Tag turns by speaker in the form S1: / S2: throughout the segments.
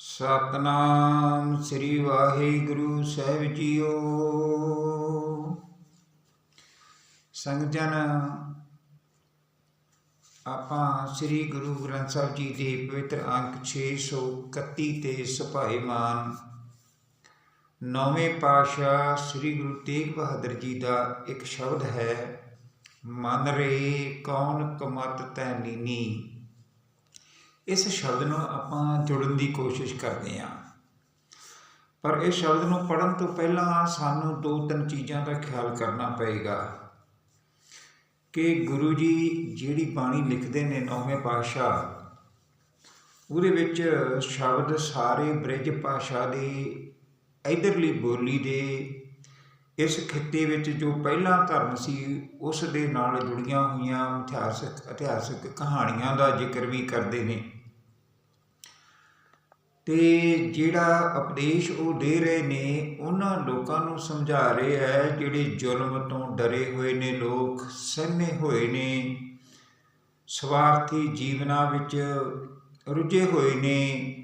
S1: ਸਤਨਾਮ ਸ੍ਰੀ ਵਾਹਿਗੁਰੂ ਸਾਹਿਬ ਜੀਓ। ਸੰਗਤ ਜਨ ਆਪਾਂ ਸ੍ਰੀ ਗੁਰੂ ਗ੍ਰੰਥ ਸਾਹਿਬ ਜੀ ਦੇ ਪਵਿੱਤਰ ਅੰਕ 631 ਤੇ ਸੁਭਾਏਮਾਨ ਨੌਵੇਂ ਪਾਤਸ਼ਾਹ ਸ੍ਰੀ ਗੁਰੂ ਤੇਗ ਬਹਾਦਰ ਜੀ ਦਾ ਇੱਕ ਸ਼ਬਦ ਹੈ, ਮਨ ਰੇ ਕੌਣ ਕਮਤ ਤੈ ਲੀਨੀ। ਇਸ ਸ਼ਬਦ ਨੂੰ ਆਪਾਂ ਜੁੜਨ ਦੀ ਕੋਸ਼ਿਸ਼ ਕਰਦੇ ਹਾਂ। ਪਰ ਇਸ ਸ਼ਬਦ ਨੂੰ ਪੜਨ ਤੋਂ ਪਹਿਲਾਂ ਸਾਨੂੰ ਦੋ ਤਿੰਨ ਚੀਜ਼ਾਂ ਦਾ ਖਿਆਲ ਕਰਨਾ ਪਏਗਾ ਕਿ ਗੁਰੂ ਜੀ ਜਿਹੜੀ ਬਾਣੀ ਲਿਖਦੇ ਨੇ ਨੌਵੇਂ ਪਾਤਸ਼ਾਹ, ਉਹਦੇ ਵਿੱਚ ਸ਼ਬਦ ਸਾਰੇ ਬ੍ਰਿਜ ਭਾਸ਼ਾ ਦੇ, ਇਧਰਲੀ ਬੋਲੀ ਦੇ, ਇਸ ਖਿੱਤੇ ਵਿੱਚ ਜੋ ਪਹਿਲਾ ਧਰਮ ਸੀ, ਉਸ ਦੇ ਨਾਲ ਜੁੜੀਆਂ ਹੋਈਆਂ ਇਤਿਹਾਸਕ ਇਤਿਹਾਸਕ ਕਹਾਣੀਆਂ ਦਾ ਜ਼ਿਕਰ ਵੀ ਕਰਦੇ ਨੇ। ਤੇ ਜਿਹੜਾ ਉਪਦੇਸ਼ ਉਹ ਦੇ ਰਹੇ ਨੇ, ਉਹਨਾਂ ਲੋਕਾਂ ਨੂੰ ਸਮਝਾ ਰਹੇ ਹੈ, ਜਿਹੜੇ ਜ਼ੁਲਮ ਤੋਂ ਡਰੇ ਹੋਏ ਨੇ, ਲੋਕ ਸਹਿਮੇ ਹੋਏ ਨੇ। ਸਵਾਰਥੀ ਜੀਵਨਾਂ ਵਿੱਚ ਰੁੱਝੇ ਹੋਏ ਨੇ।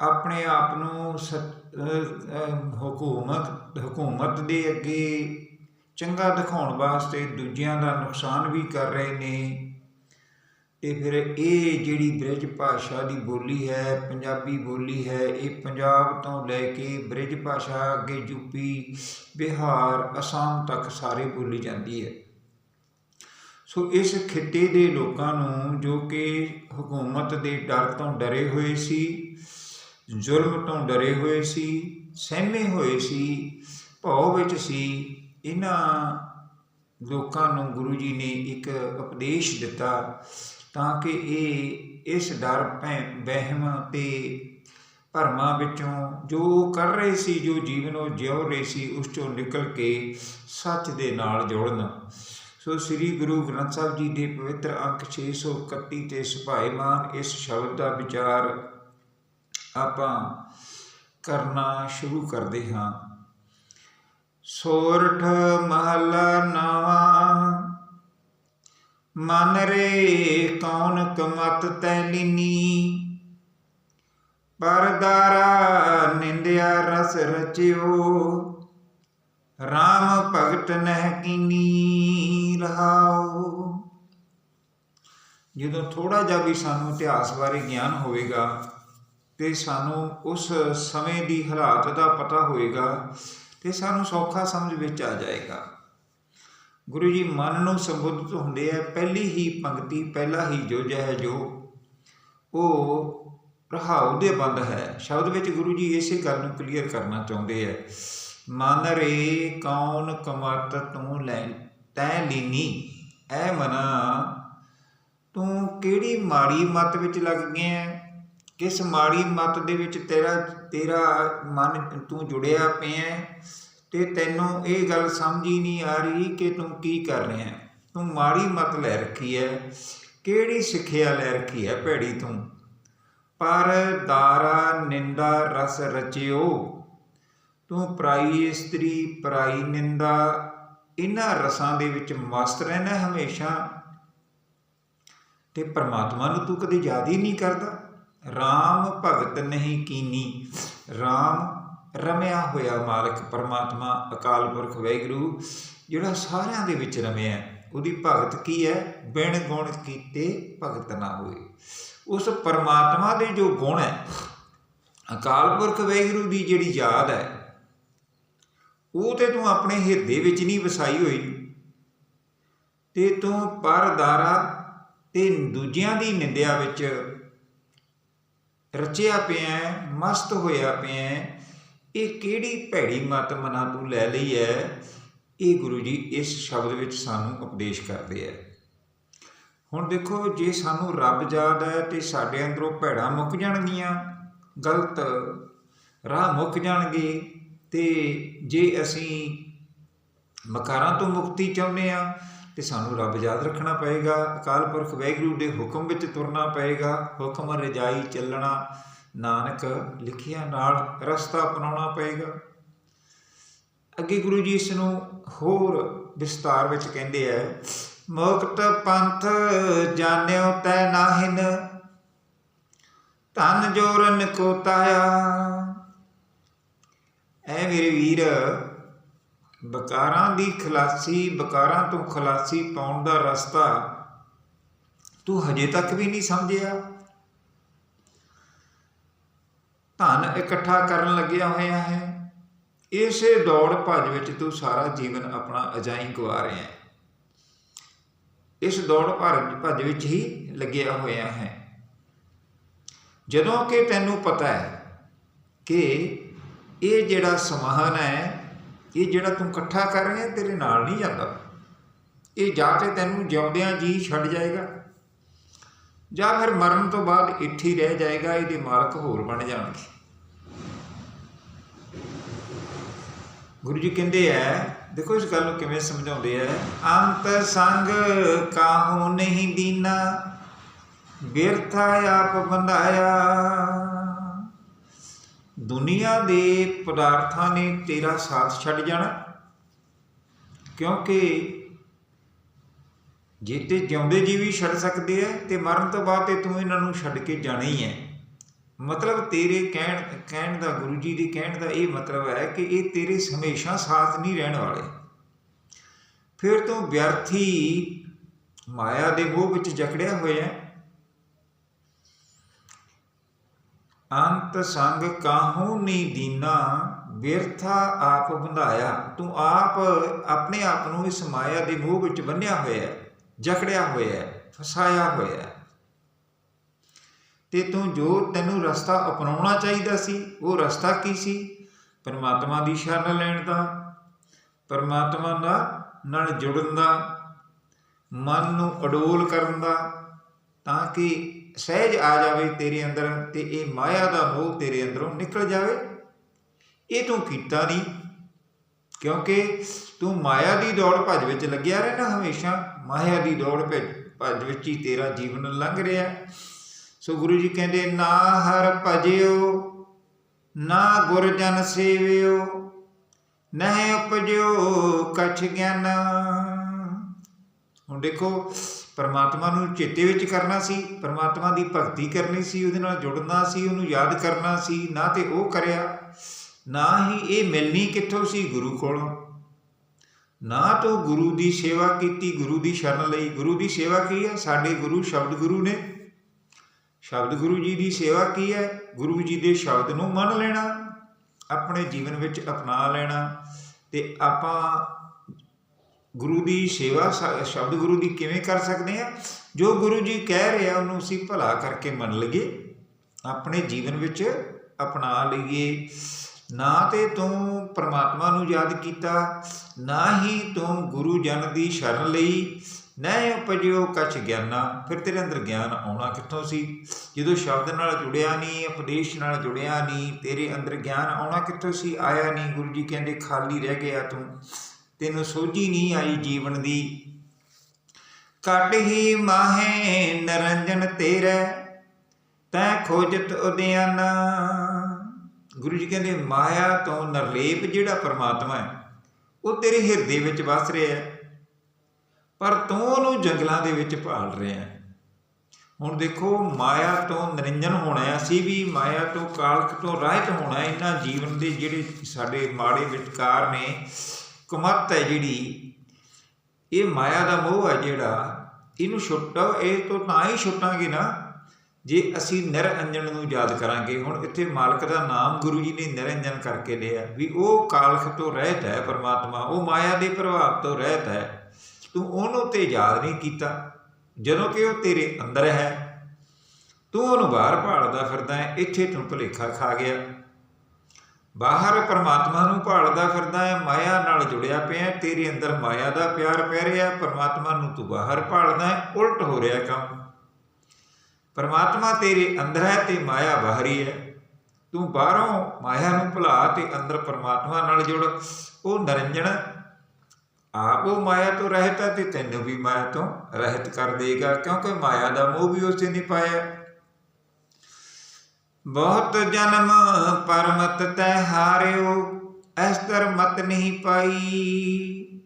S1: ਆਪਣੇ ਆਪ ਨੂੰ ਹਕੂਮਤ ਹਕੂਮਤ ਦੇ ਅੱਗੇ ਚੰਗਾ ਦਿਖਾਉਣ ਵਾਸਤੇ ਦੂਜਿਆਂ ਦਾ ਨੁਕਸਾਨ ਵੀ ਕਰ ਰਹੇ ਨੇ। ਤੇ ਫਿਰ ਇਹ ਜਿਹੜੀ ਬ੍ਰਿਜ ਭਾਸ਼ਾ ਦੀ ਬੋਲੀ ਹੈ, ਪੰਜਾਬੀ ਬੋਲੀ ਹੈ, ਇਹ ਪੰਜਾਬ ਤੋਂ ਲੈ ਕੇ ਬ੍ਰਿਜ ਭਾਸ਼ਾ ਅੱਗੇ ਯੂਪੀ ਬਿਹਾਰ, ਅਸਾਮ ਤੱਕ ਸਾਰੇ ਬੋਲੀ ਜਾਂਦੀ ਹੈ। ਸੋ ਇਸ ਖਿੱਤੇ ਦੇ ਲੋਕਾਂ ਨੂੰ ਜੋ ਕਿ ਹਕੂਮਤ ਦੇ ਡਰ ਤੋਂ ਡਰੇ ਹੋਏ ਸੀ, ਜ਼ੁਲਮ ਤੋਂ ਡਰੇ ਹੋਏ ਸੀ, ਸਹਿਮੇ ਹੋਏ ਸੀ, ਭਉ ਵਿੱਚ ਸੀ, ਇਹਨਾਂ ਲੋਕਾਂ ਨੂੰ ਗੁਰੂ ਜੀ ਨੇ ਇੱਕ ਉਪਦੇਸ਼ ਦਿੱਤਾ ਤਾਂ ਕਿ ਇਹ, ਇਸ ਡਰ ਵਹਿਮ ਤੇ ਭਰਮਾਂ ਵਿੱਚੋਂ ਜੋ ਕਰ ਰਹੇ ਸੀ, ਜੋ ਜੀਵਨ ਉਹ ਜਿਉ ਰਹੇ ਸੀ, ਉਸ ਚੋਂ ਨਿਕਲ ਕੇ ਸੱਚ ਦੇ ਨਾਲ ਜੁੜਨ। ਸੋ ਸ੍ਰੀ ਗੁਰੂ ਗ੍ਰੰਥ ਸਾਹਿਬ ਜੀ ਦੇ ਪਵਿੱਤਰ ਅੰਕ 631 ਤੇ ਸੁਭਾਏਮਾਨ ਇਸ ਸ਼ਬਦ ਦਾ ਵਿਚਾਰ ਆਪਾਂ ਕਰਨਾ ਸ਼ੁਰੂ ਕਰਦੇ ਹਾਂ। ਸੋਰਠ ਮਹਲਾ ਨਵਾਂ ਮਨ ਰੇ ਕੌਣ ਕਮਤ ਤੈ ਲੀਨੀ। ਪਰਦਾਰਾ ਨਿੰਦਿਆ ਰਸ ਰਚਿਓ। RAM ਭਗਤ ਨਹਿ ਕੀਨੀ ਰਹਾਓ। ਜਦੋਂ ਥੋੜਾ ਜਿਹਾ ਵੀ ਸਾਨੂੰ ਇਤਿਹਾਸ ਬਾਰੇ ਗਿਆਨ ਹੋਵੇਗਾ ਤੇ ਸਾਨੂੰ ਉਸ ਸਮੇਂ ਦੀ ਹਾਲਾਤ ਦਾ ਪਤਾ ਹੋਵੇਗਾ ਤੇ ਸਾਨੂੰ ਸੌਖਾ ਸਮਝ ਵਿੱਚ ਆ ਜਾਏਗਾ। ਗੁਰੂ ਜੀ ਮਨ ਨੂੰ ਸੰਬੋਧਿਤ ਹੁੰਦੇ ਆ, ਪਹਿਲੀ ਹੀ ਪੰਕਤੀ, ਪਹਿਲਾ ਹੀ ਜੋ ਹੈ ਜੋ, ਉਹ ਰਹਾਉ ਦੇ ਬੰਦ ਹੈ। ਸ਼ਬਦ ਵਿੱਚ ਗੁਰੂ ਜੀ ਇਸੇ ਗੱਲ ਨੂੰ ਕਲੀਅਰ ਕਰਨਾ ਚਾਹੁੰਦੇ ਆ। ਮਨ ਰੇ ਕੌਣ ਕਮਤ ਤੂੰ ਲੈ, ਤੈ ਲੀਨੀ, ਐ ਮਨਾ, ਤੂੰ ਕਿਹੜੀ ਮਾੜੀ ਮਤ ਵਿੱਚ ਲੱਗ ਗਿਆ ਕਿਸ ਮਾੜੀ ਮਤ ਦੇ ਵਿੱਚ ਤੇਰਾ ਤੇਰਾ ਮਨ ਤੂੰ ਜੁੜਿਆ ਪਿਆ ਤੇ ਤੈਨੂੰ ਇਹ ਗੱਲ ਸਮਝ ਹੀ ਨਹੀਂ ਆ ਰਹੀ ਕਿ ਤੂੰ ਕੀ ਕਰ ਰਿਹਾ ਹੈ। ਤੂੰ ਮਾੜੀ ਮਤ ਲੈ ਰੱਖੀ ਹੈ। ਕਿਹੜੀ ਸਿੱਖਿਆ ਲੈ ਰੱਖੀ ਹੈ ਭੈੜੀ ਤੂੰ? ਪਰ ਦਾਰਾ ਨਿੰਦਾ ਰਸ ਰਚਿਓ। ਤੂੰ ਪ੍ਰਾਈ ਇਸਤਰੀ, ਪਰਾਈ ਨਿੰਦਾ। ਇਹਨਾਂ ਰਸਾਂ ਦੇ ਵਿੱਚ ਮਸਤ ਰਹਿਣਾ ਹਮੇਸ਼ਾ। ਤੇ ਪਰਮਾਤਮਾ ਨੂੰ ਤੂੰ ਕਦੇ ਯਾਦ ਹੀ ਨਹੀਂ ਕਰਦਾ? RAM ਭਗਤ ਨਹੀਂ ਕੀਨੀ। RAM ਰਮਿਆ ਹੋਇਆ ਮਾਲਕ ਪਰਮਾਤਮਾ, ਅਕਾਲ ਪੁਰਖ ਵੈਗਰੂ, ਜਿਹੜਾ ਸਾਰਿਆਂ ਦੇ ਵਿੱਚ ਰਮਿਆ ਉਹਦੀ ਭਗਤ ਕੀ ਹੈ? ਬਿਨ ਗੁਣ ਕੀਤੇ ਭਗਤ ਨਾ ਹੋਏ। ਉਸ ਪਰਮਾਤਮਾ ਦੇ ਜੋ ਗੁਣ ਹੈ, ਅਕਾਲ ਪੁਰਖ ਵੈਗਰੂ ਦੀ ਜਿਹੜੀ ਯਾਦ ਹੈ, ਉਹ ਤੇ ਤੂੰ ਆਪਣੇ ਹਿਰਦੇ ਵਿੱਚ ਨਹੀਂ ਵਸਾਈ ਹੋਈ। ਤੇ ਤੂੰ ਪਰਦਾਰਾ ਤੇ ਦੂਜਿਆਂ ਦੀ ਨਿੰਦਿਆ ਵਿੱਚ ਰਚਿਆ ਪਿਆ ਮਸਤ ਹੋਇਆ ਪਿਆ ਇਹ ਕਿਹੜੀ ਭੈੜੀ ਮਤ ਮਨਾਂ ਤੂੰ ਲੈ ਲਈ ਹੈ ਇਹ ਗੁਰੂ ਜੀ ਇਸ ਸ਼ਬਦ ਵਿੱਚ ਸਾਨੂੰ ਉਪਦੇਸ਼ ਕਰਦੇ ਆ ਹੁਣ ਦੇਖੋ, ਜੇ ਸਾਨੂੰ ਰੱਬ ਯਾਦ ਹੈ ਤੇ ਸਾਡੇ ਅੰਦਰੋਂ ਭੈੜਾ ਮੁੱਕ ਜਾਣਗੀਆਂ, ਗਲਤ ਰਾਹ ਮੁੱਕ ਜਾਣਗੇ ਤੇ ਜੇ ਅਸੀਂ ਮਕਾਰਾਂ ਤੋਂ ਮੁਕਤੀ ਚਾਹੁੰਦੇ ਆ ਤੇ ਸਾਨੂੰ ਰੱਬ ਯਾਦ ਰੱਖਣਾ ਪਏਗਾ। ਅਕਾਲ ਪੁਰਖ ਵੈਗਰੂ ਦੇ ਹੁਕਮ ਵਿੱਚ ਤੁਰਨਾ ਪਏਗਾ, ਹੁਕਮ ਰਜਾਈ ਚੱਲਣਾ ਨਾਨਕ ਲਿਖਿਆ ਨਾਲ ਰਸਤਾ ਅਪਣਾਉਣਾ ਪਏਗਾ। ਅੱਗੇ ਗੁਰੂ ਜੀ ਇਸ ਨੂੰ ਹੋਰ ਵਿਸਤਾਰ ਵਿੱਚ ਕਹਿੰਦੇ ਐ ਮੁਕਤ ਪੰਥ ਜਾਣਿਓ ਤੈ ਨਾਹਿਨ, ਧਨ ਜੋਰਨ ਕੋ ਤਾਇਆ। ਐ ਮੇਰੇ ਵੀਰ, ਬਕਾਰਾਂ ਦੀ ਖਲਾਸੀ, ਬਕਾਰਾਂ ਤੋਂ ਖਲਾਸੀ ਪਾਉਣ ਦਾ ਰਸਤਾ ਤੂੰ ਹਜੇ ਤੱਕ ਵੀ ਨਹੀਂ ਸਮਝਿਆ। ਧਨ ਇਕੱਠਾ ਕਰਨ ਲੱਗਿਆ ਹੋਇਆ ਹੈ। ਇਸੇ ਦੌੜ ਭੱਜ ਵਿੱਚ ਤੂੰ ਸਾਰਾ ਜੀਵਨ ਆਪਣਾ ਅਜਾਈ ਗਵਾ ਰਿਹਾ ਹੈ। ਇਸ ਦੌੜ ਭੱਜ ਭੱਜ ਵਿੱਚ ਹੀ ਲੱਗਿਆ ਹੋਇਆ ਹੈ। ਜਦੋਂ ਕਿ ਤੈਨੂੰ ਪਤਾ ਹੈ ਕਿ ਇਹ ਜਿਹੜਾ ਸਮਾਨ ਹੈ, ਇਹ ਜਿਹੜਾ ਤੂੰ ਇਕੱਠਾ ਕਰ ਰਿਹਾ, ਤੇਰੇ ਨਾਲ ਨਹੀਂ ਜਾਂਦਾ। ਇਹ ਜਾ ਕੇ ਤੈਨੂੰ ਜਿਉਂਦਿਆਂ ਜੀ ਛੱਡ ਜਾਏਗਾ। ਜਾਂ ਫਿਰ ਮਰਨ ਤੋਂ ਬਾਅਦ ਇੱਥੇ ਰਹਿ ਜਾਏਗਾ, ਇਹਦੇ ਮਾਲਕ ਹੋਰ ਬਣ ਜਾਣਗੇ। ਗੁਰੂ ਜੀ ਕਹਿੰਦੇ ਐ, ਦੇਖੋ ਇਸ ਗੱਲ ਨੂੰ ਕਿਵੇਂ ਸਮਝਾਉਂਦੇ ਐ, ਅੰਤ ਸੰਗ ਕਾਹੂ ਨਹੀਂ ਦੀਨਾ, ਬਿਰਥਾ ਆਪ ਬੰਧਾਇਆ। ਦੁਨੀਆ ਦੇ ਪਦਾਰਥਾਂ ਨੇ ਤੇਰਾ ਸਾਥ ਛੱਡ ਜਾਣਾ, ਕਿਉਂਕਿ ਜੇ ਤੇ ਜਿਉਂਦੇ ਜੀ ਵੀ ਛੱਡ ਸਕਦੇ ਐ ਤੇ ਮਰਨ ਤੋਂ ਬਾਅਦ ਤੇ ਤੂੰ ਇਹਨਾਂ ਨੂੰ ਛੱਡ ਕੇ ਜਾਣਾ ਹੀ ਹੈ। ਮਤਲਬ ਤੇਰੇ ਕਹਿਣ ਕਹਿਣ ਦਾ, ਗੁਰੂ ਜੀ ਦੇ ਕਹਿਣ ਦਾ ਇਹ ਮਤਲਬ ਹੈ ਕਿ ਇਹ ਤੇਰੇ ਹਮੇਸ਼ਾ ਸਾਥ ਨਹੀਂ ਰਹਿਣ ਵਾਲੇ। ਫਿਰ ਤੂੰ ਵਿਅਰਥੀ ਮਾਇਆ ਦੇ ਮੋਹ ਵਿੱਚ ਜਕੜਿਆ ਹੋਇਆ ਅੰਤ ਸੰਗ ਕਾਹੂ ਨਹੀਂ ਦੀਨਾ, ਵਿਰਥਾ ਆਪ ਬੰਧਾਇਆ। ਤੂੰ ਆਪ ਆਪਣੇ ਆਪ ਨੂੰ ਇਸ ਮਾਇਆ ਦੇ ਮੋਹ ਵਿੱਚ ਬੰਨਿਆ ਹੋਇਆ ਹੈ। ਜਕੜਿਆ ਹੋਇਆ ਹੈ, ਫਸਾਇਆ ਹੋਇਆ ਹੈ। ਤੇ ਤੂੰ ਜੋ ਤੈਨੂੰ ਰਸਤਾ ਅਪਣਾਉਣਾ ਚਾਹੀਦਾ ਸੀ, ਉਹ ਰਸਤਾ ਕੀ ਸੀ? ਪਰਮਾਤਮਾ ਦੀ ਸ਼ਰਨ ਲੈਣ ਦਾ, ਪਰਮਾਤਮਾ ਨਾਲ ਨਾਲ ਜੁੜਨ ਦਾ, ਮਨ ਨੂੰ ਅਡੋਲ ਕਰਨ ਦਾ, ਤਾਂ ਕਿ ਸਹਿਜ ਆ ਜਾਵੇ ਤੇਰੇ ਅੰਦਰ ਤੇ ਇਹ ਮਾਇਆ ਦਾ ਮੋਹ ਤੇਰੇ ਅੰਦਰੋਂ ਨਿਕਲ ਜਾਵੇ। ਇਹ ਤੂੰ ਕੀਤਾ ਨਹੀਂ, ਕਿਉਂਕਿ ਤੂੰ ਮਾਇਆ ਦੀ ਦੌੜ ਭੱਜ ਵਿੱਚ ਲੱਗਿਆ ਰਹਿਣਾ ਹਮੇਸ਼ਾ। ਮਾਇਆ ਦੀ ਦੌੜ ਭੱਜ ਵਿੱਚ ਹੀ ਤੇਰਾ ਜੀਵਨ ਲੰਘ ਰਿਹਾ। ਸੋ ਗੁਰੂ ਜੀ ਕਹਿੰਦੇ, ਨਾ ਹਰ ਭਜਿਓ, ਨਾ ਗੁਰ ਜਨ ਸੇਵਿਓ, ਨਹਿ ਉਪਜਿਓ ਕਛ ਗਿਆਨ। ਹੁਣ ਦੇਖੋ, ਪਰਮਾਤਮਾ ਨੂੰ ਚੇਤੇ ਵਿੱਚ ਕਰਨਾ ਸੀ, ਪਰਮਾਤਮਾ ਦੀ ਭਗਤੀ ਕਰਨੀ ਸੀ, ਉਹਦੇ ਨਾਲ ਜੁੜਨਾ ਸੀ, ਉਹਨੂੰ ਯਾਦ ਕਰਨਾ ਸੀ, ਨਾ ਤੇ ਉਹ ਕਰਿਆ, ਨਾ ਹੀ ਇਹ ਮਿਲਣੀ ਕਿੱਥੋਂ ਸੀ ਗੁਰੂ ਕੋਲੋਂ। ਨਾ ਤੋ ਗੁਰੂ ਦੀ ਸੇਵਾ ਕੀਤੀ, ਗੁਰੂ ਦੀ ਸ਼ਰਨ ਲਈ। ਗੁਰੂ ਦੀ ਸੇਵਾ ਕੀ ਹੈ? ਸਾਡੇ ਗੁਰੂ ਸ਼ਬਦ ਗੁਰੂ ਨੇ। ਸ਼ਬਦ ਗੁਰੂ ਜੀ ਦੀ ਸੇਵਾ ਕੀ ਹੈ? ਗੁਰੂ ਜੀ ਦੇ ਸ਼ਬਦ ਨੂੰ ਮੰਨ ਲੈਣਾ, ਆਪਣੇ ਜੀਵਨ ਵਿੱਚ ਅਪਣਾ ਲੈਣਾ ਤੇ ਆਪਾਂ ਗੁਰੂ ਦੀ ਸੇਵਾ ਸ਼ਬਦ ਗੁਰੂ ਦੀ ਕਿਵੇਂ ਕਰ ਸਕਦੇ ਆ ਜੋ ਗੁਰੂ ਜੀ ਕਹਿ ਰਿਹਾ ਉਹਨੂੰ ਅਸੀਂ ਭਲਾ ਕਰਕੇ ਮੰਨ ਲਈਏ, ਆਪਣੇ ਜੀਵਨ ਵਿੱਚ ਅਪਣਾ ਲਈਏ। ਨਾ ਤੇ ਤੂੰ ਪਰਮਾਤਮਾ ਨੂੰ ਯਾਦ ਕੀਤਾ, ਨਾ ਹੀ ਤੂੰ ਗੁਰੂ ਜਨ ਦੀ ਸ਼ਰਨ ਲਈ। ਨਹਿ ਉਪਜਿਓ ਕਛ ਗਿਆਨਾ, ਫਿਰ ਤੇਰੇ ਅੰਦਰ ਗਿਆਨ ਆਉਣਾ ਕਿੱਥੋਂ ਸੀ? ਜਦੋਂ ਸ਼ਬਦ ਨਾਲ ਜੁੜਿਆ ਨਹੀਂ ਉਪਦੇਸ਼ ਨਾਲ ਜੁੜਿਆ ਨਹੀਂ ਤੇਰੇ ਅੰਦਰ ਗਿਆਨ ਆਉਣਾ ਕਿੱਥੋਂ ਸੀ? ਆਇਆ ਨਹੀਂ ਗੁਰੂ ਜੀ ਕਹਿੰਦੇ ਖਾਲੀ ਰਹਿ ਗਿਆ ਤੂੰ, ਤੈਨੂੰ ਸੋਝੀ ਨਹੀਂ ਆਈ ਜੀਵਨ ਦੀ। ਕੱਟ ਹੀ ਮਾਹੇ ਨਰੰਜਨ ਤੇਰੇ, ਤੈ ਖੋਜਤ ਉਦਿਆਨ। ਗੁਰੂ ਜੀ ਕਹਿੰਦੇ, ਮਾਇਆ ਤੋਂ ਨਰਲੇਪ ਜਿਹੜਾ ਪਰਮਾਤਮਾ ਹੈ, ਉਹ ਤੇਰੇ ਹਿਰਦੇ ਵਿੱਚ ਵਸ ਰਿਹਾ ਹੈ, ਪਰ ਤੂੰ ਉਹਨੂੰ ਜੰਗਲਾਂ ਦੇ ਵਿੱਚ ਭਾਲ ਰਿਹਾ ਹੈ। ਹੁਣ ਦੇਖੋ, ਮਾਇਆ ਤੋਂ ਨਿਰੰਜਨ ਹੋਣਾ ਹੈ, ਅਸੀਂ ਵੀ ਮਾਇਆ ਤੋਂ ਕਾਲਕ ਤੋਂ ਰਹਿਤ ਹੋਣਾ ਹੈ, ਇਹਨਾਂ ਜੀਵਨ ਦੇ ਜਿਹੜੇ ਸਾਡੇ ਮਾੜੇ ਵਿਚਕਾਰ ਨੇ, ਕੁਮਤ ਹੈ ਜਿਹੜੀ, ਇਹ ਮਾਇਆ ਦਾ ਮੋਹ ਹੈ ਜਿਹੜਾ, ਇਹਨੂੰ ਛੁੱਟੋ, ਇਹ ਤੋਂ ਤਾਂ ਹੀ ਛੁੱਟਾਂਗੇ ਨਾ ਜੇ ਅਸੀਂ ਨਿਰੰਜਨ ਨੂੰ ਯਾਦ ਕਰਾਂਗੇ, ਹੁਣ ਇੱਥੇ ਮਾਲਕ ਦਾ ਨਾਮ ਗੁਰੂ ਜੀ ਨੇ ਨਿਰੰਜਨ ਕਰਕੇ ਲਿਆ ਵੀ ਉਹ ਕਾਲਖ ਤੋਂ ਰਹਿਤ ਹੈ ਪਰਮਾਤਮਾ, ਉਹ ਮਾਇਆ ਦੇ ਪ੍ਰਭਾਵ ਤੋਂ ਰਹਿਤ ਹੈ। ਤੂੰ ਉਹਨੂੰ ਤੇ ਯਾਦ ਨਹੀਂ ਕੀਤਾ। ਜਦੋਂ ਕਿ ਉਹ ਤੇਰੇ ਅੰਦਰ ਹੈ, ਤੂੰ ਉਹਨੂੰ ਬਾਹਰ ਭਾਲਦਾ ਫਿਰਦਾ ਹੈ, ਇੱਥੇ ਤੂੰ ਭੁਲੇਖਾ ਖਾ ਗਿਆ। ਬਾਹਰ ਪਰਮਾਤਮਾ ਨੂੰ ਭਾਲਦਾ ਫਿਰਦਾ ਹੈ, ਮਾਇਆ ਨਾਲ ਜੁੜਿਆ ਪਿਆ ਤੇਰੇ ਅੰਦਰ ਮਾਇਆ ਦਾ ਪਿਆਰ ਪੈ ਰਿਹਾ ਪਰਮਾਤਮਾ ਨੂੰ ਤੂੰ ਬਾਹਰ ਭਾਲਦਾ ਹੈ, ਉਲਟ ਹੋ ਰਿਹਾ ਕੰਮ। ਪਰਮਾਤਮਾ ਤੇਰੇ ਅੰਦਰ ਹੈ ਤੇ ਮਾਇਆ ਬਾਹਰੀ ਹੈ ਤੂੰ ਬਾਹਰੋਂ ਮਾਇਆ ਨੂੰ ਭੁਲਾ ਤੇ ਅੰਦਰ ਪਰਮਾਤਮਾ ਨਾਲ ਜੁੜ। ਉਹ ਨਰੰਜਨ, ਆਪ ਉਹ ਮਾਇਆ ਤੋਂ ਰਹਿਤ ਹੈ ਤੇ ਤੈਨੂੰ ਵੀ ਮਾਇਆ ਤੋਂ ਰਹਿਤ ਕਰ ਦੇਗਾ, ਕਿਉਂਕਿ ਮਾਇਆ ਦਾ ਮੋਹ ਵੀ ਉਸੇ ਨੇ ਪਾਇਆ। ਬਹੁਤ ਜਨਮ ਪਰਮਤ ਤੈ ਹਾਰਿਓ ਇਸ ਤਰ ਮਤ ਨਹੀਂ ਪਾਈ।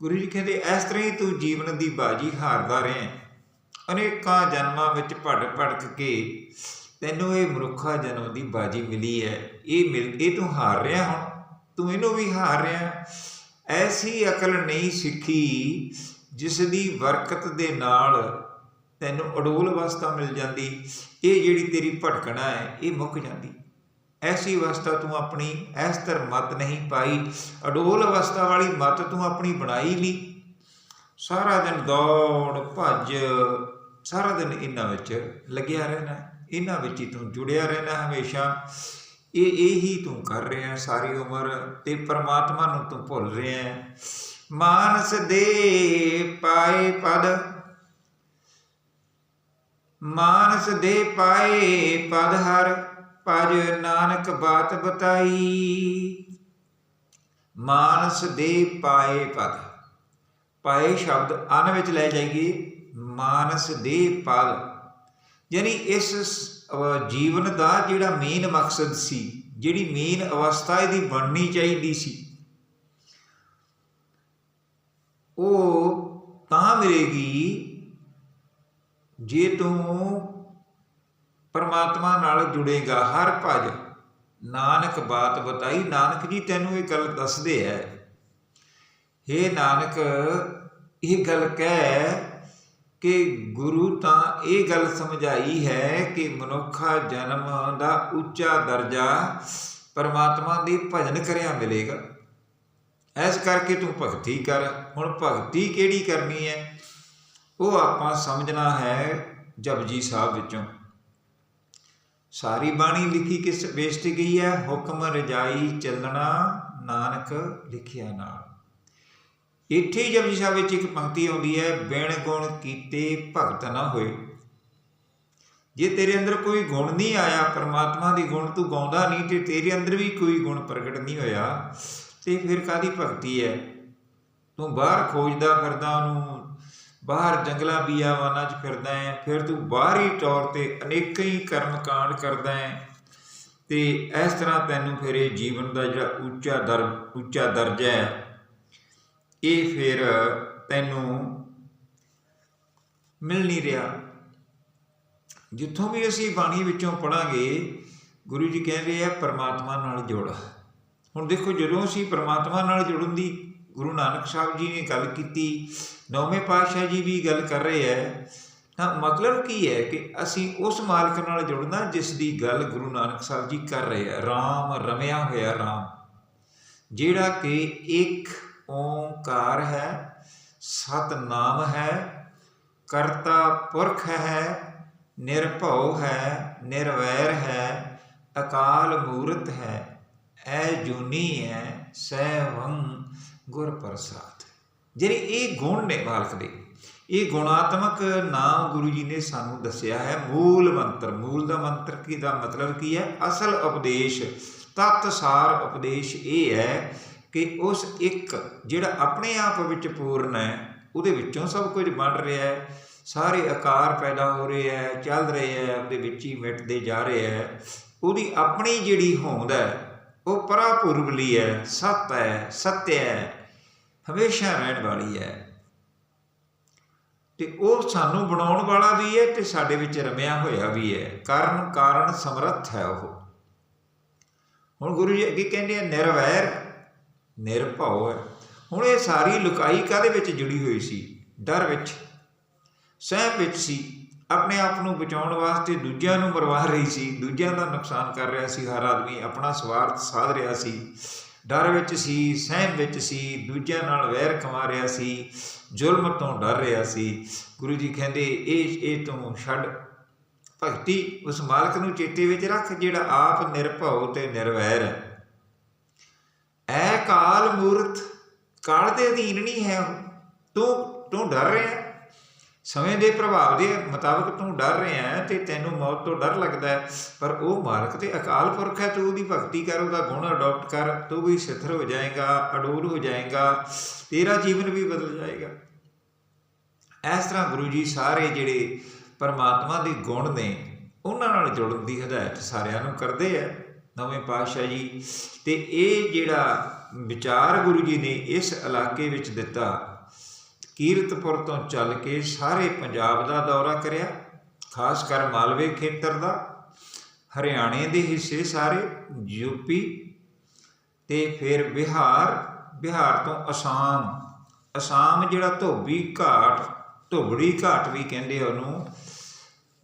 S1: ਗੁਰੂ ਜੀ ਕਹਿੰਦੇ, ਇਸ ਤਰ੍ਹਾਂ ਹੀ ਤੂੰ ਜੀਵਨ ਦੀ ਬਾਜੀ ਹਾਰਦਾ ਰਿਹਾ। ਅਨੇਕਾਂ ਜਨਮਾਂ ਵਿੱਚ ਭੜ ਭੜਕ ਕੇ ਤੈਨੂੰ ਇਹ ਮਨੁੱਖਾ ਜਨਮ ਦੀ ਬਾਜੀ ਮਿਲੀ ਹੈ। ਇਹ ਮਿਲ, ਇਹ ਤੂੰ ਹਾਰ ਰਿਹਾ ਹੁਣ। ਤੂੰ ਇਹਨੂੰ ਵੀ ਹਾਰ ਰਿਹਾ। ਐਸੀ ਅਕਲ ਨਹੀਂ ਸਿੱਖੀ ਜਿਸ ਦੀ ਬਰਕਤ ਦੇ ਨਾਲ ਤੈਨੂੰ ਅਡੋਲ ਅਵਸਥਾ ਮਿਲ ਜਾਂਦੀ। ਇਹ ਜਿਹੜੀ ਤੇਰੀ ਭਟਕਣਾ ਹੈ, ਇਹ ਮੁੱਕ ਜਾਂਦੀ। ਐਸੀ ਅਵਸਥਾ ਤੂੰ ਆਪਣੀ ਇਸ ਐਸਤਰ ਮਤ ਨਹੀਂ ਪਾਈ। ਅਡੋਲ ਅਵਸਥਾ ਵਾਲੀ ਮਤ ਤੂੰ ਆਪਣੀ ਬਣਾਈ ਲਈ ਸਾਰਾ ਦਿਨ ਦੌੜ, ਭੱਜ ਸਾਰਾ ਦਿਨ ਇਹਨਾਂ ਵਿੱਚ ਲੱਗਿਆ ਰਹਿਣਾ, ਇਹਨਾਂ ਵਿੱਚ ਹੀ ਤੂੰ ਜੁੜਿਆ ਰਹਿਣਾ ਹਮੇਸ਼ਾ। ਇਹ, ਇਹੀ ਤੂੰ ਕਰ ਰਿਹਾ ਸਾਰੀ ਉਮਰ ਤੇ ਪਰਮਾਤਮਾ ਨੂੰ ਤੂੰ ਭੁੱਲ ਰਿਹਾ ਮਾਨਸ ਦੇ ਪਾਏ ਪਦ। ਮਾਨਸ ਦੇ ਪਾਏ ਪਦ ਹਰ ਭਜ ਨਾਨਕ ਬਾਤ ਬਤਾਈ। ਮਾਨਸ ਦੇ ਪਾਏ ਪਦ। ਪਾਏ ਸ਼ਬਦ ਅਨ ਵਿੱਚ ਲੈ ਜਾਈਏ। ਮਾਨਸ ਦੇ ਪਲ। ਯਾਨੀ ਇਸ ਜੀਵਨ ਦਾ ਜਿਹੜਾ ਮੇਨ ਮਕਸਦ ਸੀ, ਜਿਹੜੀ ਮੇਨ ਅਵਸਥਾ ਇਹਦੀ ਬਣਨੀ ਚਾਹੀਦੀ ਸੀ, ਉਹ ਤਾਂ ਮਿਲੇਗੀ ਜੇ ਤੂੰ ਪਰਮਾਤਮਾ ਨਾਲ ਜੁੜੇਗਾ ਹਰ ਭਜ। ਨਾਨਕ ਬਾਤ ਬਤਾਈ। ਨਾਨਕ ਜੀ ਤੈਨੂੰ ਇਹ ਗੱਲ ਦੱਸਦੇ ਐ। ਹੇ ਨਾਨਕ, ਇਹ ਗੱਲ ਕਹਿ ਕਿ ਗੁਰੂ ਤਾਂ ਇਹ ਗੱਲ ਸਮਝਾਈ ਹੈ ਕਿ ਮਨੁੱਖਾ ਜਨਮ ਦਾ ਉੱਚਾ ਦਰਜਾ ਪਰਮਾਤਮਾ ਦੀ ਭਜਨ ਕਰਿਆ ਮਿਲੇਗਾ। ਐਸ ਕਰਕੇ ਤੂੰ ਭਗਤੀ ਕਰ। ਹੁਣ ਭਗਤੀ ਕਿਹੜੀ ਕਰਨੀ ਹੈ? ਉਹ ਆਪਾਂ ਸਮਝਣਾ ਹੈ ਜਪਜੀ ਸਾਹਿਬ ਵਿੱਚੋਂ। ਸਾਰੀ ਬਾਣੀ ਲਿਖੀ ਕਿਸ ਬੇਸ ਤੇ ਗਈ ਹੈ? ਹੁਕਮ ਰਜਾਈ ਚੱਲਣਾ ਨਾਨਕ ਲਿਖਿਆ ਨਾਲ। ਇੱਥੇ ਹੀ ਜਪਜੀ ਸਾਹਿਬ ਵਿੱਚ ਇੱਕ ਪੰਕਤੀ ਆਉਂਦੀ ਹੈ ਬਿਨ ਗੁਣ ਕੀਤੇ ਭਗਤ ਨਾ ਹੋਏ। ਜੇ ਤੇਰੇ ਅੰਦਰ ਕੋਈ ਗੁਣ ਨਹੀਂ ਆਇਆ, ਪਰਮਾਤਮਾ ਦੀ ਗੁਣ ਤੂੰ ਗਾਉਂਦਾ ਨਹੀਂ, ਤੇ ਤੇਰੇ ਅੰਦਰ ਵੀ ਕੋਈ ਗੁਣ ਪ੍ਰਗਟ ਨਹੀਂ ਹੋਇਆ, ਤੇ ਫਿਰ ਕਾਦੀ ਭਗਤੀ ਹੈ? ਤੂੰ ਬਾਹਰ ਖੋਜਦਾ ਫਿਰਦਾ, ਉਹਨੂੰ ਬਾਹਰ ਜੰਗਲਾਂ, ਬੀਆਵਾਨਾਂ 'ਚ ਫਿਰਦਾ ਹੈ, ਫਿਰ ਤੂੰ ਬਾਹਰੀ ਤੌਰ ਤੇ ਅਨੇਕਾਂ ਹੀ ਕਰਮ ਕਾਂਡ ਕਰਦਾ ਹੈ, ਤੇ ਇਸ ਤਰ੍ਹਾਂ ਤੈਨੂੰ ਫਿਰ ਇਹ ਜੀਵਨ ਦਾ ਜਿਹੜਾ ਉੱਚਾ ਦਰ, ਉੱਚਾ ਦਰਜਾ ਹੈ। ਇਹ ਫਿਰ ਤੈਨੂੰ ਮਿਲ ਨਹੀਂ ਰਿਹਾ। ਜਿੱਥੋਂ ਵੀ ਅਸੀਂ ਬਾਣੀ ਵਿੱਚੋਂ ਪੜਾਂਗੇ ਗੁਰੂ ਜੀ ਕਹਿ ਰਹੇ ਆ, ਪਰਮਾਤਮਾ ਨਾਲ ਜੋੜ। ਹੁਣ ਦੇਖੋ, ਜਦੋਂ ਅਸੀਂ ਪਰਮਾਤਮਾ ਨਾਲ ਜੁੜਨ ਦੀ ਗੁਰੂ ਨਾਨਕ ਸਾਹਿਬ ਜੀ ਨੇ ਗੱਲ ਕੀਤੀ, ਨੌਵੇਂ ਪਾਤਸ਼ਾਹ ਜੀ ਵੀ ਗੱਲ ਕਰ ਰਹੇ ਹੈ ਤਾਂ ਮਤਲਬ ਕੀ ਹੈ ਕਿ ਅਸੀਂ ਉਸ ਮਾਲਕ ਨਾਲ ਜੁੜਨਾ ਜਿਸ ਦੀ ਗੱਲ ਗੁਰੂ ਨਾਨਕ ਸਾਹਿਬ ਜੀ ਕਰ ਰਹੇ ਹੈ RAM ਰਮਿਆ ਹੋਇਆ RAM ਜਿਹੜਾ ਕਿ ਇੱਕ ਓੰਕਾਰ ਹੈ, ਸਤਨਾਮ ਹੈ, ਕਰਤਾ ਪੁਰਖ ਹੈ, ਨਿਰਭਉ ਹੈ, ਨਿਰਵੈਰ ਹੈ, ਅਕਾਲ ਮੂਰਤ ਹੈ, ਐ ਜੂਨੀ ਹੈ ਸੈਵੰ ਗੁਰ ਪ੍ਰਸਾਦ ਜਿਹੜੇ ਇਹ ਗੁਣ ਨੇ ਬਾਲਕ ਦੇ, ਇਹ ਗੁਣਾਤਮਕ ਨਾਮ ਗੁਰੂ ਜੀ ਨੇ ਸਾਨੂੰ ਦੱਸਿਆ ਹੈ, ਮੂਲ ਮੰਤਰ, ਮੂਲ ਦਾ ਮੰਤਰ ਕੀ, ਦਾ ਮਤਲਬ ਕੀ ਹੈ? ਅਸਲ ਉਪਦੇਸ਼ ਤਤ ਸਾਰ ਉਪਦੇਸ਼ ਇਹ ਹੈ ਕਿ ਉਸ ਇੱਕ ਜਿਹੜਾ ਆਪਣੇ ਆਪ ਵਿੱਚ ਪੂਰਨ ਹੈ, ਉਹਦੇ ਵਿੱਚੋਂ ਸਭ ਕੁਝ ਬਣ ਰਿਹਾ ਹੈ, ਸਾਰੇ ਆਕਾਰ ਪੈਦਾ ਹੋ ਰਹੇ ਹੈ, ਚੱਲ ਰਹੇ ਹੈ ਉਹਦੇ ਵਿੱਚ ਹੀ ਮਿਟਦੇ ਜਾ ਰਹੇ ਹੈ, ਉਹਦੀ ਆਪਣੀ ਜਿਹੜੀ ਹੋਂਦ ਹੈ, ਉਹ ਪਰਾਪੁਰਬਲੀ ਹੈ, ਸਤ ਹੈ, ਸਤਿ ਹੈ, ਹਮੇਸ਼ਾ ਰਹਿਣ ਵਾਲੀ ਹੈ। ਤੇ ਉਹ ਸਾਨੂੰ ਬਣਾਉਣ ਵਾਲਾ ਵੀ ਹੈ ਤੇ ਸਾਡੇ ਵਿੱਚ ਰਮਿਆ ਹੋਇਆ ਵੀ ਹੈ ਕਾਰਨ ਕਾਰਨ ਸਮਰੱਥ ਹੈ ਉਹ। ਹੁਣ ਗੁਰੂ ਜੀ ਅੱਗੇ ਕਹਿੰਦੇ ਆ, ਨਿਰਵੈਰ ਨਿਰਭਉ ਹੈ। ਹੁਣ ਇਹ ਸਾਰੀ ਲੁਕਾਈ ਕਾਦੇ ਵਿੱਚ ਜੁੜੀ ਹੋਈ ਸੀ? ਡਰ ਵਿੱਚ। ਸਹਿਮ ਵਿੱਚ ਸੀ। ਆਪਣੇ ਆਪ ਨੂੰ ਬਚਾਉਣ ਵਾਸਤੇ ਦੂਜਿਆਂ ਨੂੰ ਮਰਵਾ ਰਹੀ ਸੀ। ਦੂਜਿਆਂ ਦਾ ਨੁਕਸਾਨ ਕਰ ਰਿਹਾ ਸੀ। ਹਰ ਆਦਮੀ ਆਪਣਾ ਸਵਾਰਥ ਸਾਧ ਰਿਹਾ ਸੀ। ਡਰ ਵਿੱਚ ਸੀ, ਸਹਿਮ ਵਿੱਚ ਸੀ, ਦੂਜਿਆਂ ਨਾਲ ਵੈਰ ਕਮਾ ਰਿਹਾ ਸੀ, ਜ਼ੁਲਮ ਤੋਂ ਡਰ ਰਿਹਾ ਸੀ। ਗੁਰੂ ਜੀ ਕਹਿੰਦੇ, ਇਹ ਇਹ ਤੂੰ ਛੱਡ। ਭਗਤੀ ਉਸ ਮਾਲਕ ਨੂੰ ਚੇਤੇ ਵਿੱਚ ਰੱਖ ਜਿਹੜਾ ਆਪ ਨਿਰਭਉ ਤੇ ਨਿਰਵੈਰ ਹੈ। ਐ ਕਾਲ ਮੂਰਤ, ਕਾਲ ਦੇ ਅਧੀਨ ਨਹੀਂ ਹੈ ਤੂੰ ਤੂੰ ਡਰ ਰਿਹਾ ਸਮੇਂ ਦੇ ਪ੍ਰਭਾਵ ਦੇ ਮੁਤਾਬਕ ਤੂੰ ਡਰ ਰਿਹਾ ਹੈ ਤੇ ਤੈਨੂੰ ਮੌਤ ਤੋਂ ਡਰ ਲੱਗਦਾ ਹੈ। ਪਰ ਉਹ ਮਾਲਕ ਤੇ ਅਕਾਲ ਪੁਰਖ ਹੈ, ਤੂੰ ਉਹਦੀ ਭਗਤੀ ਕਰ, ਉਹਦਾ ਗੁਣ ਅਡਾਪਟ ਕਰ, ਤੂੰ ਵੀ ਸਿੱਥਰ ਹੋ ਜਾਏਗਾ, ਅਡੋਲ ਹੋ ਜਾਏਗਾ, ਤੇਰਾ ਜੀਵਨ ਵੀ ਬਦਲ ਜਾਏਗਾ। ਇਸ ਤਰ੍ਹਾਂ ਗੁਰੂ ਜੀ ਸਾਰੇ ਜਿਹੜੇ ਪਰਮਾਤਮਾ ਦੇ ਗੁਣ ਨੇ, ਉਹਨਾਂ ਨਾਲ ਜੁੜਨ ਦੀ ਹਦਾਇਤ ਸਾਰਿਆਂ ਨੂੰ ਕਰਦੇ ਆ ਨਵੇਂ ਪਾਤਸ਼ਾਹ ਜੀ। ਤੇ ਇਹ ਜਿਹੜਾ ਵਿਚਾਰ ਗੁਰੂ ਜੀ ਨੇ ਇਸ ਇਲਾਕੇ ਵਿੱਚ ਦਿੱਤਾ, ਕੀਰਤਪੁਰ ਤੋਂ ਚੱਲ ਕੇ ਸਾਰੇ ਪੰਜਾਬ ਦਾ ਦੌਰਾ ਕਰਿਆ, ਖਾਸ ਕਰ ਮਾਲਵੇ ਖੇਤਰ ਦਾ, ਹਰਿਆਣੇ ਦੇ ਹਿੱਸੇ ਸਾਰੇ ਯੂਪੀ ਤੇ ਫਿਰ ਬਿਹਾਰ। ਬਿਹਾਰ ਤੋਂ ਅਸਾਮ। ਅਸਾਮ ਜਿਹੜਾ ਧੋਬੀ ਘਾਟ, ਧੋਬੜੀ ਘਾਟ ਵੀ ਕਹਿੰਦੇ ਉਹਨੂੰ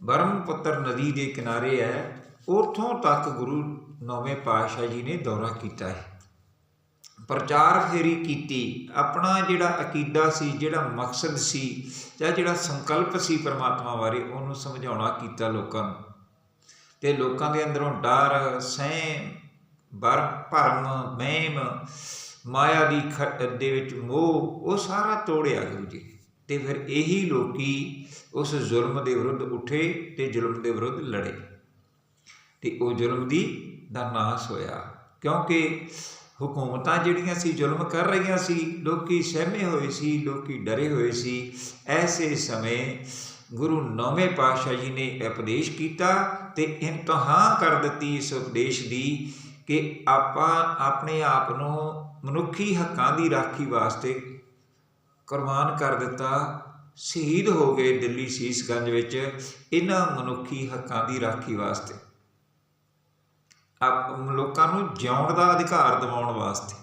S1: ਬਰਮਪੁੱਤਰ ਨਦੀ ਦੇ ਕਿਨਾਰੇ ਹੈ। ਉੱਥੋਂ ਤੱਕ ਗੁਰੂ ਨੌਵੇਂ ਪਾਤਸ਼ਾਹ ਜੀ ਨੇ ਦੌਰਾ ਕੀਤਾ ਹੈ। ਪ੍ਰਚਾਰ ਫੇਰੀ ਕੀਤੀ। ਆਪਣਾ ਜਿਹੜਾ ਅਕੀਦਾ ਸੀ, ਜਿਹੜਾ ਮਕਸਦ ਸੀ ਜਾਂ ਜਿਹੜਾ ਸੰਕਲਪ ਸੀ ਪਰਮਾਤਮਾ ਬਾਰੇ, ਉਹਨੂੰ ਸਮਝਾਉਣਾ ਕੀਤਾ ਲੋਕਾਂ ਨੂੰ। ਤੇ ਲੋਕਾਂ ਦੇ ਅੰਦਰੋਂ ਡਰ, ਸਹਿਮ, ਬਰ, ਭਰਮ, ਮਹਿਮ, ਮਾਇਆ ਦੀ ਖ- ਦੇ ਵਿੱਚ ਮੋਹ, ਉਹ ਸਾਰਾ ਤੋੜਿਆ ਗੁਰੂ ਜੀ। ਤੇ ਫਿਰ ਇਹੀ ਲੋਕੀ ਉਸ ਜ਼ੁਲਮ ਦੇ ਵਿਰੁੱਧ ਉੱਠੇ ਤੇ ਜ਼ੁਲਮ ਦੇ ਵਿਰੁੱਧ ਲੜੇ। ਤੇ ਉਹ ਜ਼ੁਲਮ ਦੀ ਦਾ ਨਾਸ ਹੋਇਆ। ਕਿਉਂਕਿ ਹਕੂਮਤਾਂ ਜਿਹੜੀਆਂ ਸੀ, ਜ਼ੁਲਮ ਕਰ ਰਹੀਆਂ ਸੀ, ਲੋਕੀ ਸਹਿਮੇ ਹੋਏ ਸੀ, ਲੋਕੀ ਡਰੇ ਹੋਏ ਸੀ। ਐਸੇ ਸਮੇਂ ਗੁਰੂ ਨੌਵੇਂ ਪਾਤਸ਼ਾਹ ਜੀ ਨੇ ਇਹ ਉਪਦੇਸ਼ ਕੀਤਾ ਤੇ ਇੰਤਹਾ ਕਰ ਦਿੱਤੀ ਇਸ ਉਪਦੇਸ਼ ਦੀ ਕਿ ਆਪਾਂ ਆਪਣੇ ਆਪ ਨੂੰ ਮਨੁੱਖੀ ਹੱਕਾਂ ਦੀ ਰਾਖੀ ਵਾਸਤੇ ਕੁਰਬਾਨ ਕਰ ਦਿੱਤਾ। ਸ਼ਹੀਦ ਹੋ ਗਏ ਦਿੱਲੀ ਸੀਸਗੰਜ ਵਿੱਚ ਇਹਨਾਂ ਮਨੁੱਖੀ ਹੱਕਾਂ ਦੀ ਰਾਖੀ ਵਾਸਤੇ। ਲੋਕਾਂ ਨੂੰ ਜਿਉਣ ਦਾ ਅਧਿਕਾਰ ਦਿਵਾਉਣ ਵਾਸਤੇ।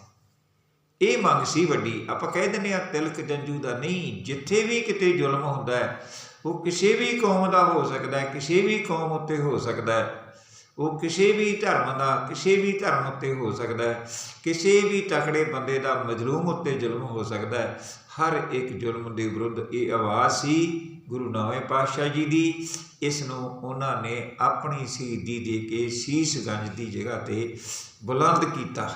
S1: ਇਹ ਮੰਗ ਸੀ ਵੱਡੀ। ਆਪਾਂ ਕਹਿ ਦਿੰਦੇ ਆ ਤਿਲਕ ਜੰਜੂ ਦਾ ਨਹੀਂ, ਜਿੱਥੇ ਵੀ ਕਿਤੇ ਜ਼ੁਲਮ ਹੁੰਦਾ ਹੈ, ਉਹ ਕਿਸੇ ਵੀ ਕੌਮ ਦਾ ਹੋ ਸਕਦਾ ਹੈ, ਕਿਸੇ ਵੀ ਕੌਮ ਉੱਤੇ ਹੋ ਸਕਦਾ ਹੈ। ਉਹ ਕਿਸੇ ਵੀ ਧਰਮ ਦਾ, ਕਿਸੇ ਵੀ ਧਰਮ ਉੱਤੇ ਹੋ ਸਕਦਾ ਹੈ, ਕਿਸੇ ਵੀ ਤਕੜੇ ਬੰਦੇ ਦਾ ਮਜਲੂਮ ਉੱਤੇ ਜ਼ੁਲਮ ਹੋ ਸਕਦਾ ਹੈ, ਹਰ ਇੱਕ ਜ਼ੁਲਮ ਦੇ ਵਿਰੁੱਧ ਇਹ ਆਵਾਜ਼ ਸੀ ਗੁਰੂ ਨਾਵੇਂ ਪਾਤਸ਼ਾਹ ਜੀ ਦੀ, ਇਸ ਨੂੰ ਉਹਨਾਂ ਨੇ ਆਪਣੀ ਸ਼ਹੀਦੀ ਦੇ ਕੇ ਸੀਸਗੰਜ ਦੀ ਜਗ੍ਹਾ ਤੇ ਬੁਲੰਦ ਕੀਤਾ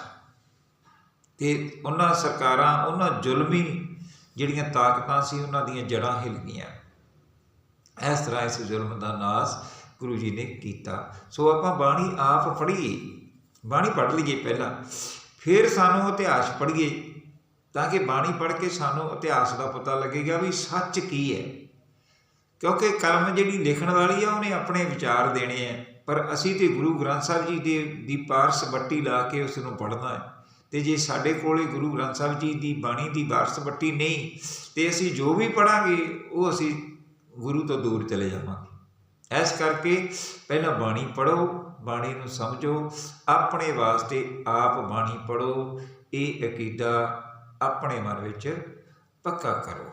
S1: ਤੇ ਉਹਨਾਂ ਸਰਕਾਰਾਂ, ਉਹਨਾਂ ਜ਼ੁਲਮੀ ਜਿਹੜੀਆਂ ਤਾਕਤਾਂ ਸੀ, ਉਹਨਾਂ ਦੀਆਂ ਜੜਾਂ ਹਿਲ ਗਈਆਂ। ਇਸ ਤਰ੍ਹਾਂ ਇਸ ਜ਼ੁਲਮ ਦਾ ਨਾਸ ਗੁਰੂ ਜੀ ਨੇ ਕੀਤਾ। ਸੋ ਆਪਾਂ ਬਾਣੀ ਆਪ ਪੜ੍ਹੀਏ, ਬਾਣੀ ਪੜ੍ਹ ਲਈਏ ਪਹਿਲਾਂ, ਫਿਰ ਸਾਨੂੰ ਇਤਿਹਾਸ ਪੜ੍ਹੀਏ, ਤਾਂ ਕਿ ਬਾਣੀ ਪੜ੍ਹ ਕੇ ਸਾਨੂੰ ਇਤਿਹਾਸ ਦਾ ਪਤਾ ਲੱਗੇਗਾ ਵੀ ਸੱਚ ਕੀ ਹੈ। ਕਿਉਂਕਿ ਕਲਮ ਜਿਹੜੀ ਲਿਖਣ ਵਾਲੀ ਆ, ਉਹਨੇ ਆਪਣੇ ਵਿਚਾਰ ਦੇਣੇ ਆ। ਪਰ ਅਸੀਂ ਤੇ ਗੁਰੂ ਗ੍ਰੰਥ ਸਾਹਿਬ ਜੀ ਦੇ, ਦੀ ਪਾਰਸ ਬੱਟੀ ਲਾ ਕੇ ਉਸ ਨੂੰ ਪੜ੍ਹਨਾ ਹੈ। ਤੇ ਜੇ ਸਾਡੇ ਕੋਲੇ ਗੁਰੂ ਗ੍ਰੰਥ ਸਾਹਿਬ ਜੀ ਦੀ ਬਾਣੀ ਦੀ ਵਾਰਸ ਬੱਟੀ ਨਹੀਂ, ਤੇ ਅਸੀਂ ਜੋ ਵੀ ਪੜਾਂਗੇ ਉਹ ਅਸੀਂ ਗੁਰੂ ਤੋਂ ਦੂਰ ਚਲੇ ਜਾਵਾਂਗੇ। ਇਸ ਕਰਕੇ ਪਹਿਲਾਂ ਬਾਣੀ ਪੜੋ ਬਾਣੀ ਨੂੰ ਸਮਝੋ, ਆਪਣੇ ਵਾਸਤੇ ਆਪ ਬਾਣੀ ਪੜੋ ਇਹ ਅਕੀਦਾ ਆਪਣੇ ਮਨ ਵਿੱਚ ਪੱਕਾ ਕਰੋ।